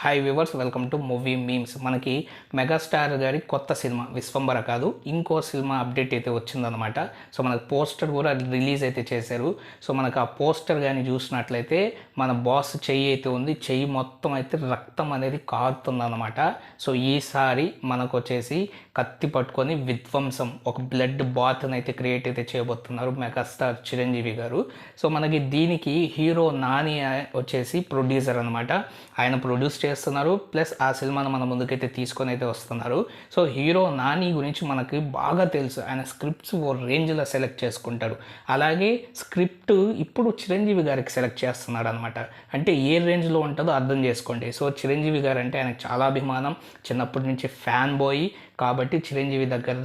Hi viewers welcome to movie memes మనకి megastar గారి కొత్త సినిమా విశ్వంబర కాదు ఇంకో సినిమా అప్డేట్ అయితే వచ్చిందనమాట సో మనకు పోస్టర్ కూడా రిలీజ్ అయితే చేశారు. సో మనకు ఆ పోస్టర్ కానీ చూసినట్లయితే మన బాస్ చెయ్యి అయితే ఉంది. చెయ్యి మొత్తం అయితే రక్తం అనేది కారుతుందన్నమాట. సో ఈసారి మనకు వచ్చేసి కత్తి పట్టుకొని విధ్వంసం ఒక బ్లడ్ బాత్ని అయితే క్రియేట్ అయితే చేయబోతున్నారు మెగాస్టార్ చిరంజీవి గారు. సో మనకి దీనికి హీరో నాని వచ్చేసి ప్రొడ్యూసర్ అనమాట ఆయన ప్రొడ్యూస్ చేస్తున్నారు ప్లస్ ఆ సినిమాను మన ముందుకైతే తీసుకొని అయితే వస్తున్నారు. సో హీరో నాని గురించి మనకి బాగా తెలుసు. ఆయన స్క్రిప్ట్స్ ఓ రేంజ్లో సెలెక్ట్ చేసుకుంటాడు అలాగే స్క్రిప్ట్ ఇప్పుడు చిరంజీవి గారికి సెలెక్ట్ చేస్తున్నాడు అనమాట అంటే ఏ రేంజ్లో ఉంటుందో అర్థం చేసుకోండి. సో చిరంజీవి గారు అంటే ఆయనకు చాలా అభిమానం. చిన్నప్పటి నుంచి ఫ్యాన్ బాయ్ కాబట్టి చిరంజీవి దగ్గర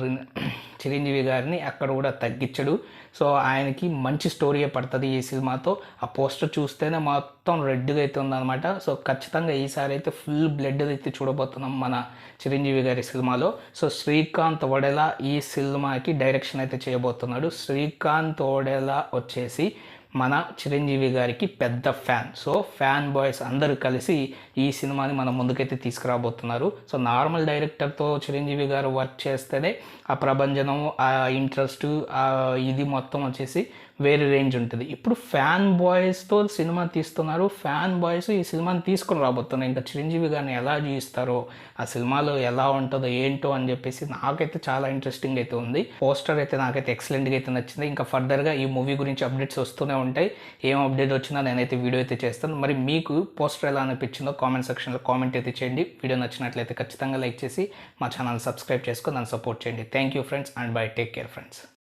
చిరంజీవి గారిని అక్కడ కూడా తగ్గించడు. సో ఆయనకి మంచి స్టోరీయే పడుతుంది ఈ సినిమాతో. ఆ పోస్టర్ చూస్తేనే మొత్తం రెడ్గా అయితే ఉందన్నమాట. సో ఖచ్చితంగా ఈసారి అయితే ఫుల్ బ్లడ్ అయితే చూడబోతున్నాం మన చిరంజీవి గారి సినిమాలో. సో శ్రీకాంత్ వడెలా ఈ సినిమాకి డైరెక్షన్ అయితే చేయబోతున్నాడు. శ్రీకాంత్ వడెలా వచ్చేసి మన చిరంజీవి గారికి పెద్ద ఫ్యాన్. సో ఫ్యాన్ బాయ్స్ అందరూ కలిసి ఈ సినిమాని మనం ముందుకైతే తీసుకురాబోతున్నారు. సో నార్మల్ డైరెక్టర్తో చిరంజీవి గారు వర్క్ చేస్తేనే ఆ ప్రభంజనం ఆ ఇంట్రెస్ట్ ఆ ఇది మొత్తం వచ్చేసి వేరే రేంజ్ ఉంటుంది. ఇప్పుడు ఫ్యాన్ బాయ్స్తో సినిమా తీస్తున్నారు. ఫ్యాన్ బాయ్స్ ఈ సినిమాని తీసుకుని రాబోతున్నారు. ఇంకా చిరంజీవి గారిని ఎలా జీవిస్తారో ఆ సినిమాలో ఎలా ఉంటుందో ఏంటో అని చెప్పేసి నాకైతే చాలా ఇంట్రెస్టింగ్ అయితే ఉంది. పోస్టర్ అయితే నాకైతే ఎక్సలెంట్గా అయితే నచ్చింది. ఇంకా ఫర్దర్గా ఈ మూవీ గురించి అప్డేట్స్ వస్తూనే ఉంటాయి. ఏం అప్డేట్ వచ్చినా నేనైతే వీడియో అయితే చేస్తాను. మరి మీకు పోస్టర్ ఎలా అనిపించిందో కామెంట్ సెక్షన్లో కామెంట్ అయితే చేయండి. వీడియో నచ్చినట్లయితే ఖచ్చితంగా లైక్ చేసి మా ఛానల్ సబ్స్క్రైబ్ చేసుకొని నన్ను సపోర్ట్ చేయండి. Thank you friends and bye take care friends